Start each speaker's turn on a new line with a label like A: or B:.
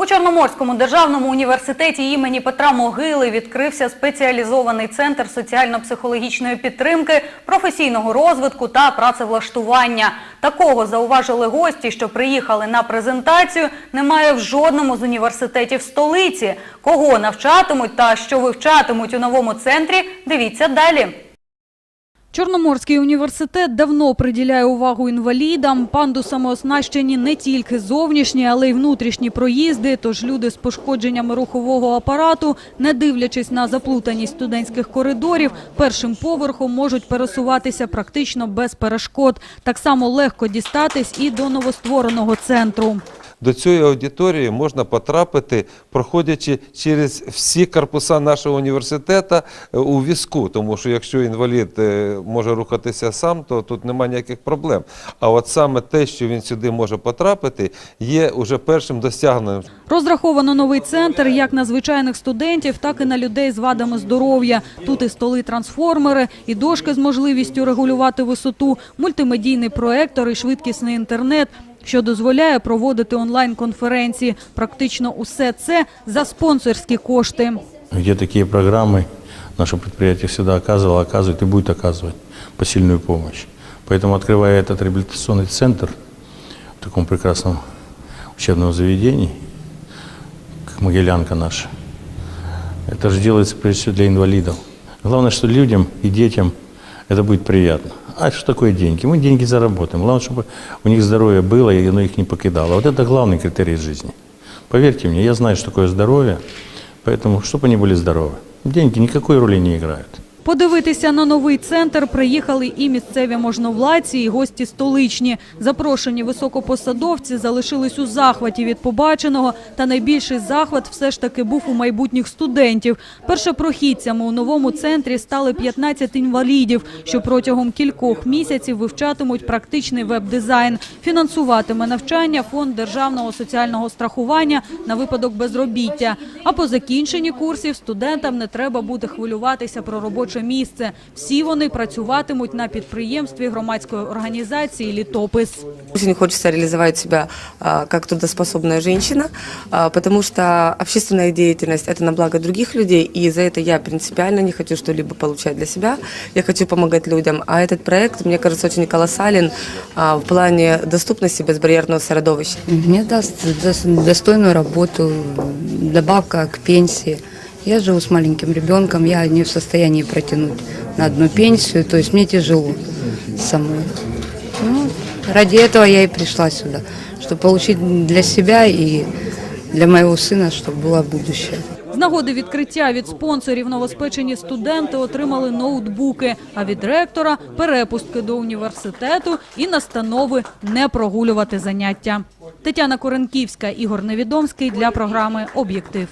A: У Чорноморському державному університеті імені Петра Могили відкрився спеціалізований центр соціально-психологічної підтримки, професійного розвитку та працевлаштування. Такого зауважили гості, що приїхали на презентацію. Немає в жодному з університетів столиці. Кого навчатимуть та що вивчатимуть у новому центрі, дивіться далі. Чорноморський університет давно приділяє увагу інвалідам. Пандусами оснащені не тільки зовнішні, але й внутрішні проїзди. Тож люди з пошкодженнями рухового апарату, не дивлячись на заплутаність студентських коридорів, першим поверхом можуть пересуватися практично без перешкод. Так само легко дістатись і до новоствореного центру.
B: До цієї аудиторії можна потрапити, проходячи через всі корпуса нашого університету е, у візку, тому що якщо інвалід е, може рухатися сам, то тут немає ніяких проблем. А от саме те, що він сюди може потрапити, є уже першим досягненням.
A: Розраховано новий центр як на звичайних студентів, так і на людей з вадами здоров'я. Тут і столи-трансформери, і дошки з можливістю регулювати висоту, мультимедійний проектор і швидкісний інтернет, що дозволяє проводити онлайн-конференції. Практично усе це за спонсорські кошти.
C: где такие программы наше предприятие всегда оказывало, оказывает и будет оказывать посильную помощь. Поэтому, открывая этот реабилитационный центр в таком прекрасном учебном заведении, как Могилянка наша, это же делается прежде всего для инвалидов. Главное, что людям и детям это будет приятно. А что такое деньги? Мы деньги заработаем. Главное, чтобы у них здоровье было, и оно их не покидало. Вот это главный критерий жизни. Поверьте мне, я знаю, что такое здоровье, поэтому, чтобы они были здоровы. Деньги никакой роли не играют.
A: Подивитися на новий центр приїхали і місцеві можновладці, і гості столичні. Запрошені високопосадовці залишились у захваті від побаченого, та найбільший захват все ж таки був у майбутніх студентів. Першопрохідцями у новому центрі стали 15 інвалідів, що протягом кількох місяців вивчатимуть практичний веб-дизайн. Фінансуватиме навчання фонд державного соціального страхування на випадок безробіття. А по закінченні курсів студентам не треба буде хвилюватися про робоче місце. Всі вони працюватимуть на підприємстві громадської організації «Літопис».
D: Очень хочется реализовать себя а, как трудоспособная женщина, а, потому что общественная деятельность – это на благо других людей, и за это я принципиально не хочу что-либо получать для себя. Я хочу помогать людям. А этот проект, мне кажется, очень колоссален а, в плане доступности безбарьерного средовища.
E: Мне даст дос- достойную работу, добавка к пенсии. Я живу с маленьким ребенком, я не в состоянии протянуть на одну пенсию, то есть мне тяжело самой. Ну, ради этого я и пришла сюда, чтобы получить для себя и для моего сына, чтобы было будущее.
A: З нагоди відкриття від спонсорів новоспечені студенти отримали ноутбуки, а від ректора – перепустки до університету і настанови не прогулювати заняття. Тетяна Коренківська, Ігор Невідомський для програми «Об'єктив».